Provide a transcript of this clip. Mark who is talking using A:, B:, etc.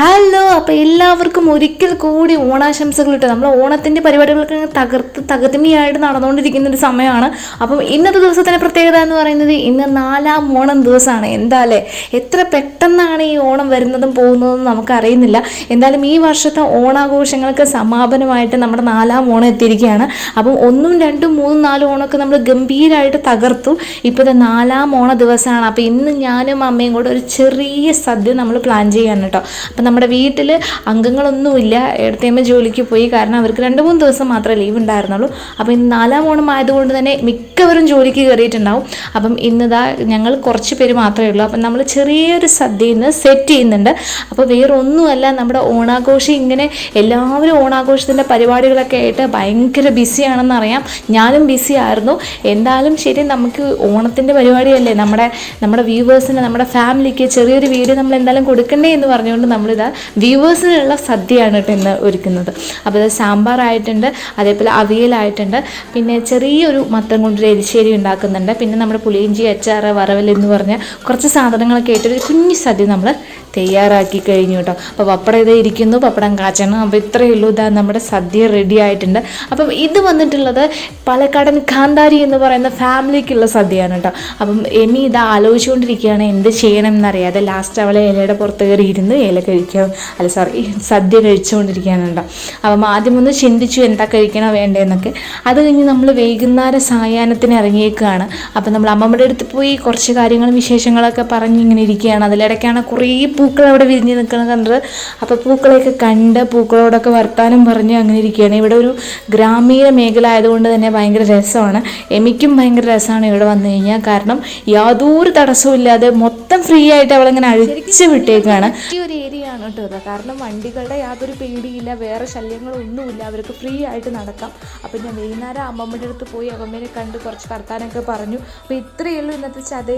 A: Hello അപ്പോൾ എല്ലാവർക്കും ഒരിക്കൽ കൂടി ഓണാശംസകൾ ഇട്ട് നമ്മൾ ഓണത്തിന്റെ പരിപാടികളൊക്കെ തകർത്ത് തകർത്തിമിയായിട്ട് നടന്നുകൊണ്ടിരിക്കുന്ന ഒരു സമയമാണ്. അപ്പം ഇന്നത്തെ ദിവസത്തിന്റെ പ്രത്യേകത എന്ന് പറയുന്നത് ഇന്ന് നാലാം ഓണം ദിവസമാണ്. എന്താ അല്ലേ എത്ര പെട്ടെന്നാണ് ഈ ഓണം വരുന്നതും പോകുന്നതും നമുക്കറിയുന്നില്ല. എന്തായാലും ഈ വർഷത്തെ ഓണാഘോഷങ്ങൾക്ക് സമാപനമായിട്ട് നമ്മുടെ നാലാം ഓണം എത്തിയിരിക്കുകയാണ്. അപ്പം ഒന്നും രണ്ടും മൂന്നും നാലും ഓണമൊക്കെ നമ്മൾ ഗംഭീരമായിട്ട് തകർത്തു. ഇപ്പോൾ നാലാം ഓണ ദിവസമാണ്. അപ്പോൾ ഇന്ന് ഞാനും അമ്മയും കൂടെ ഒരു ചെറിയ സദ്യ നമ്മൾ പ്ലാൻ ചെയ്യാണ് കേട്ടോ. അപ്പം നമ്മുടെ വീട്ടിൽ അംഗങ്ങളൊന്നുമില്ല. എടുത്തേമ്മ ജോലിക്ക് പോയി. കാരണം അവർക്ക് രണ്ട് മൂന്ന് ദിവസം മാത്രമേ ലീവ് ഉണ്ടായിരുന്നുള്ളൂ. അപ്പോൾ ഇന്ന് നാലാം ഓണം ആയതുകൊണ്ട് തന്നെ മിക്കവരും ജോലിക്ക് കയറിയിട്ടുണ്ടാവും. അപ്പം ഇന്നിതാ ഞങ്ങൾ കുറച്ച് പേര് മാത്രമേ ഉള്ളൂ. അപ്പം നമ്മൾ ചെറിയൊരു സദ്യ ഇന്ന് സെറ്റ് ചെയ്യുന്നുണ്ട്. അപ്പോൾ വേറെ ഒന്നുമല്ല നമ്മുടെ ഓണാഘോഷം ഇങ്ങനെ എല്ലാവരും ഓണാഘോഷത്തിന്റെ പരിപാടികളൊക്കെ ആയിട്ട് ഭയങ്കര ബിസിയാണെന്ന് അറിയാം. ഞാനും ബിസി ആയിരുന്നു. എന്തായാലും ശരി നമുക്ക് ഓണത്തിന്റെ പരിപാടിയല്ലേ. നമ്മുടെ നമ്മുടെ വ്യൂവേഴ്സിന് നമ്മുടെ ഫാമിലിക്ക് ചെറിയൊരു വീഡിയോ നമ്മൾ എന്തായാലും കൊടുക്കണ്ടേ എന്ന് പറഞ്ഞുകൊണ്ട് നമ്മളിതാ വ്യൂവേഴ്സിനുള്ള സദ്യയാണ് കേട്ടോ ഇന്ന് ഒരുക്കുന്നത്. അപ്പോൾ ഇത് സാമ്പാറായിട്ടുണ്ട് അതേപോലെ അവിയലായിട്ടുണ്ട്. പിന്നെ ചെറിയൊരു മത്തം കൊണ്ടൊരു എരിശ്ശേരി ഉണ്ടാക്കുന്നുണ്ട്. പിന്നെ നമ്മുടെ പുളിയിഞ്ചി അച്ചാറ് വറവൽ എന്ന് പറഞ്ഞ കുറച്ച് സാധനങ്ങളൊക്കെ ആയിട്ടൊരു കുഞ്ഞു സദ്യ നമ്മൾ തയ്യാറാക്കി കഴിഞ്ഞു കേട്ടോ. അപ്പോൾ പപ്പടം ഇത് ഇരിക്കുന്നു പപ്പടം കാച്ചണം. അപ്പോൾ ഇത്രയേ ഉള്ളൂ ഇതാ നമ്മുടെ സദ്യ റെഡി ആയിട്ടുണ്ട്. അപ്പം ഇത് വന്നിട്ടുള്ളത് പാലക്കാടൻ കാന്താരി എന്ന് പറയുന്ന ഫാമിലിക്കുള്ള സദ്യയാണ് കേട്ടോ. അപ്പം എമി ഇത് ആലോചിച്ചുകൊണ്ടിരിക്കുകയാണ് എന്ത് ചെയ്യണം എന്നറിയാതെ ലാസ്റ്റ് അവളെ ഇലയുടെ പുറത്ത് കയറി ഇരുന്ന് ഇല കഴിക്കാം അല്ല സോറി സദ്യ കഴിച്ചുകൊണ്ടിരിക്കുകയാണ് കേട്ടോ. അപ്പം ആദ്യം ഒന്ന് ചിന്തിച്ചു എന്താ കഴിക്കണോ വേണ്ടതെന്നൊക്കെ അത് കഴിഞ്ഞ് നമ്മൾ വൈകുന്നേരം സായാഹ്നത്തിന് ഇറങ്ങിയേക്കുകയാണ് അപ്പം നമ്മൾ അമ്മമ്മയുടെ അടുത്ത് പോയി കുറച്ച് കാര്യങ്ങളും വിശേഷങ്ങളൊക്കെ പറഞ്ഞ് ഇങ്ങനെ ഇരിക്കുകയാണ്. അതിലിടയ്ക്കാണ് കുറേ പൂക്കൾ അവിടെ വിരിഞ്ഞ് നിൽക്കുന്നത് കണ്ടത്. അപ്പോൾ പൂക്കളെയൊക്കെ കണ്ട് പൂക്കളോടൊക്കെ വർത്താനം പറഞ്ഞ് അങ്ങനെ ഇരിക്കുകയാണ്. ഇവിടെ ഒരു ഗ്രാമീണ മേഖല ആയതുകൊണ്ട് തന്നെ ഭയങ്കര രസമാണ്. എമിക്കും ഭയങ്കര രസമാണ് ഇവിടെ വന്നു കഴിഞ്ഞാൽ. കാരണം യാതൊരു തടസ്സവും ഇല്ലാതെ മൊത്തം ഫ്രീ ആയിട്ട് അവളിങ്ങനെ അഴിച്ചു വിട്ടേക്കാണ്. ഈ ഒരു ഏരിയ ആണ് കേട്ടോ കാരണം വണ്ടികളുടെ യാതൊരു പേടിയില്ല വേറെ ശല്യങ്ങളൊന്നുമില്ല അവർക്ക് ഫ്രീ ആയിട്ട് നടക്കാം. അപ്പം ഞാൻ വൈകുന്നേരം അമ്മമ്മയുടെ അടുത്ത് പോയി അമ്മമ്മേനെ കണ്ട് കുറച്ച് വർത്താനൊക്കെ പറഞ്ഞു. അപ്പോൾ ഇത്രയേ ഉള്ളൂ ഇന്നത്തെ ചതയ